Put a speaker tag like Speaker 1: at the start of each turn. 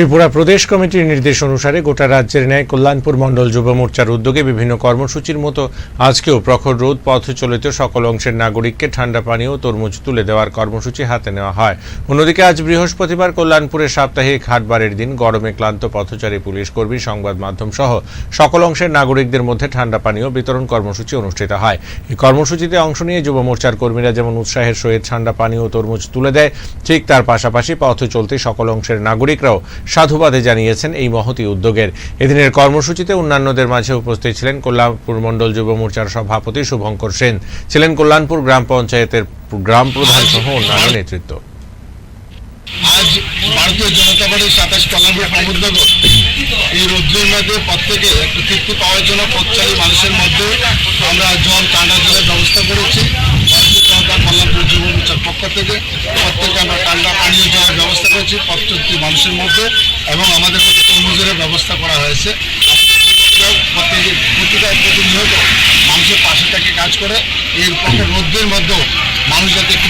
Speaker 1: ত্রিপুরা প্রদেশ কমিটির নির্দেশ অনুসারে গোটা রাজ্যের ন্যায় কল্যাণপুর মণ্ডল যুব মোর্চার উদ্যোগে বিভিন্ন কর্মসূচির মতো আজকেও প্রখর রোদ পথ চলিত সকল অংশের নাগরিককে ঠান্ডা পানীয় ও তরমুজ তুলে দেওয়ার কর্মসূচি হাতে নেওয়া হয়। অন্যদিকে আজ বৃহস্পতিবার কল্যাণপুরের সাপ্তাহিক হাটবারের দিন গরমে ক্লান্ত পথচারী পুলিশ কর্মী, সংবাদ মাধ্যম সহ সকল অংশের নাগরিকদের মধ্যে ঠান্ডা পানীয় বিতরণ কর্মসূচি অনুষ্ঠিত হয়। এই কর্মসূচিতে অংশ নিয়ে যুব মোর্চার কর্মীরা যেমন উৎসাহের সহিত ঠান্ডা পানীয় ও তরমুজ তুলে দেয়, ঠিক তার পাশাপাশি পথ চলতে সকল অংশের নাগরিকরাও সাধুবাদে জানিয়েছেন এই মহতি উদ্যোগের। এদিনের কর্মসূচিতে অন্যান্যদের মাঝে উপস্থিত ছিলেন কল্যাণপুর মণ্ডল যুব মোর্চার সভাপতি শুভঙ্কর সেন। ছিলেন কল্যাণপুর গ্রাম পঞ্চায়েতের গ্রাম প্রধান সহ অন্যান্য নেতৃত্ব।
Speaker 2: আজ ভারতীয় জনতা পার্টির সাতাশ কল্যাণপুর এই মধ্যে প্রত্যেকে তৃপ্তি পাওয়ার জন্য পথচারী মানুষের মধ্যে আমরা জল ঠান্ডা জলের ব্যবস্থা করেছি ভারতীয় জনতা কল্যাণপুর যুব মোর্চার পক্ষ থেকে প্রত্যেকে আমরা ঠান্ডা পানীয় জলের ব্যবস্থা করেছি প্রত্যেকটি মানুষের মধ্যে এবং আমাদের মধ্যে তরমুজের ব্যবস্থা করা হয়েছে। প্রতিটা প্রতিনিয়ত মানুষের পাশে থেকে কাজ করে। এই পক্ষে রোদ্রের মধ্যেও মানুষ যাতে একটু